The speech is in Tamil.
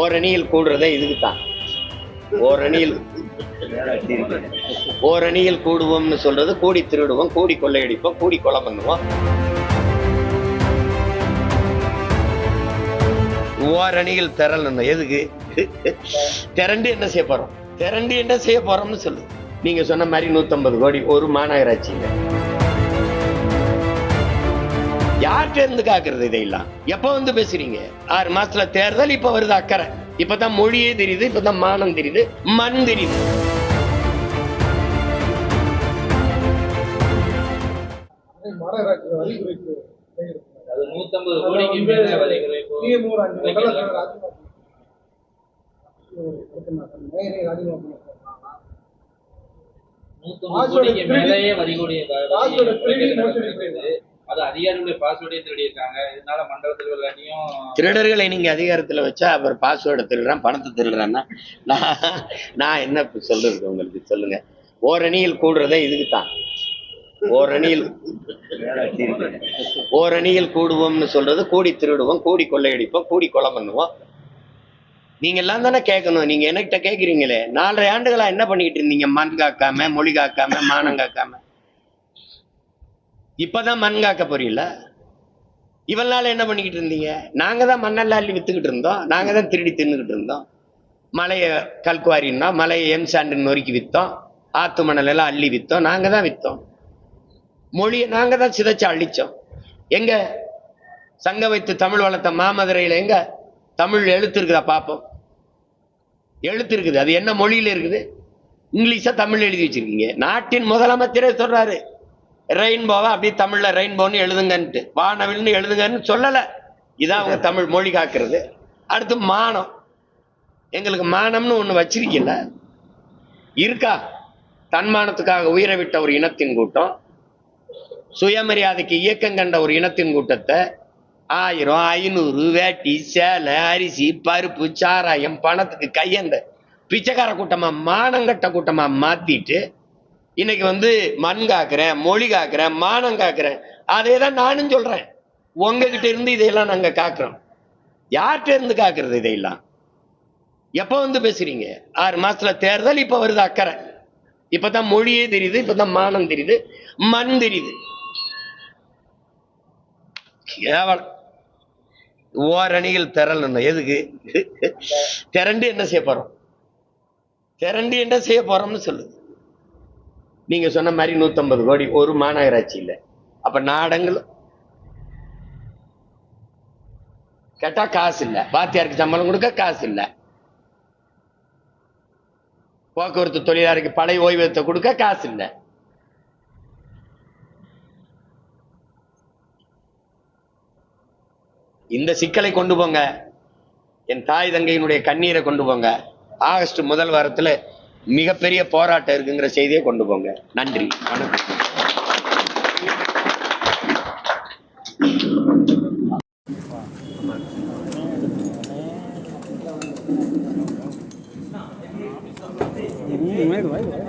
ஓரணியில் கூடுறதே இதுக்கு தான் ஓரணியில் ஓரணியில் கூடுவோம்னு சொல்றது கூடி திருடுவோம் கூடி கொள்ளையடிப்போம் கூடி கொலை பண்ணுவோம் ஓரணியில் திரளணும் எதுக்கு? திரண்டு என்ன செய்ய போறோம்? திரண்டு என்ன செய்ய போறோம்னு சொல்லு. நீங்க சொன்ன மாதிரி 150 கோடி ஒரு மாநகராட்சி யார்கிட்ட இருந்து காக்குறது இதையெல்லாம் எப்ப வந்து பேசுறீங்க? ஆறு மாசத்துல தேர்தல் இப்ப வருது அக்கறை. இப்பதான் மொழியே தெரியுது இப்பதான் மானம் தெரியுது மண் தெரியுது. நூத்தம்பது கோடிக்கு மேலேயே வரி அது அதிகாரிகளுடைய பாஸ்வேர்டே திருடியிருக்காங்க. இதனால மண்டலத்தில் எல்லாத்தையும் திருடர்களை நீங்க அதிகாரத்துல வச்சா அவர் பாஸ்வேர்டை திருடுறான் பணத்தை திருடுறான்னா நான் நான் என்ன சொல்றது உங்களுக்கு? சொல்லுங்க. ஓரணியில் கூடுறதே இதுக்கு தான் ஓரணியில் ஓரணியில் கூடுவோம்னு சொல்றது கூடி திருடுவோம் கூடி கொள்ளையடிப்போம் கூடி கொலை பண்ணுவோம். நீங்க எல்லாம் தானே கேட்கணும். நீங்க என்கிட்ட கேக்குறீங்களே நாலரை ஆண்டுகளா என்ன பண்ணிக்கிட்டு இருந்தீங்க? மண் காக்காம மொழி காக்காம மானம் காக்காம. இப்பதான் மண் காக்க போறீங்கள? இவள் நாள் என்ன பண்ணிக்கிட்டு இருந்தீங்க? நாங்க தான் மண்ணெல்லாம் அள்ளி வித்துக்கிட்டு இருந்தோம். நாங்க தான் திருடி தின்னுக்கிட்டு இருந்தோம். மலையை கல்குவாரின்னா மலையை எம் சாண்டு நொறுக்கி வித்தோம். ஆத்து மணல் எல்லாம் அள்ளி வித்தோம். நாங்க தான் வித்தோம். மொழியை நாங்க தான் சிதைச்சு அழிச்சோம். எங்க சங்க வைத்து தமிழ் வளர்த்த மாமதுரையில எங்க தமிழ் எழுத்து இருக்குதா பார்ப்போம் எழுத்து இருக்குது. அது என்ன மொழியில இருக்குது? இங்கிலீஷா தமிழ் எழுதி வச்சிருக்கீங்க. நாட்டின் முதலமைச்சரே சொல்றாரு. ரெயின்போவை அப்படியே தமிழ்ல ரெயின்போன்னு எழுதுங்கன்ட்டு. வானவில்னு எழுதுங்கன்னு சொல்லலை. இதான் அவங்க தமிழ் மொழி காக்குறது. அடுத்து மானம். எங்களுக்கு மானம்னு ஒன்று வச்சிருக்கல இருக்கா? தன்மானத்துக்காக உயிரை விட்ட ஒரு இனத்தின் கூட்டம். சுயமரியாதைக்கு இயக்கம் கண்ட ஒரு இனத்தின் கூட்டத்தை ஆயிரம் ஐநூறு வேட்டி சேலை அரிசி பருப்பு சாராயம் பணத்துக்கு கையந்த பிச்சைக்கார கூட்டமாக மானங்கட்ட கூட்டமாக மாற்றிட்டு இன்னைக்கு வந்து மண் காக்குறேன் மொழி காக்குறேன் மானம் காக்குறேன். அதே தான் நானும் சொல்றேன். உங்ககிட்ட இருந்து இதையெல்லாம் நாங்க காக்குறோம். யார்கிட்ட இருந்து காக்குறது இதையெல்லாம்? எப்ப வந்து பேசுறீங்க? ஆறு மாசத்துல தேர்தல் இப்ப வருது அக்கறை. இப்பதான் மொழியே தெரியுது இப்பதான் மானம் தெரியுது மண் தெரியுது. கேவலம். ஓரணிகள் திரளணும் எதுக்கு? திரண்டு என்ன செய்ய போறோம்? திரண்டு என்ன செய்ய போறோம்னு சொல்லுது. நீங்க சொன்ன மாதிரி 150 கோடி ஒரு மாநகராட்சி இல்ல. அப்ப நாடங்கள் கேட்டா காசு இல்ல. பாத்தியாருக்கு சம்பளம் கொடுக்க காசு இல்ல. போக்குவரத்து தொழிலாளருக்கு பழைய ஓய்வூதியத்தை கொடுக்க காசு இல்ல. இந்த சிக்கலை கொண்டு போங்க. என் தாய் தங்கையினுடைய கண்ணீரை கொண்டு போங்க. ஆகஸ்ட் முதல் வாரத்துல மிகப்பெரிய போராட்டம் இருக்குங்கிற செய்தியை கொண்டு போங்க நன்றி வணக்கம் Hum, bueno.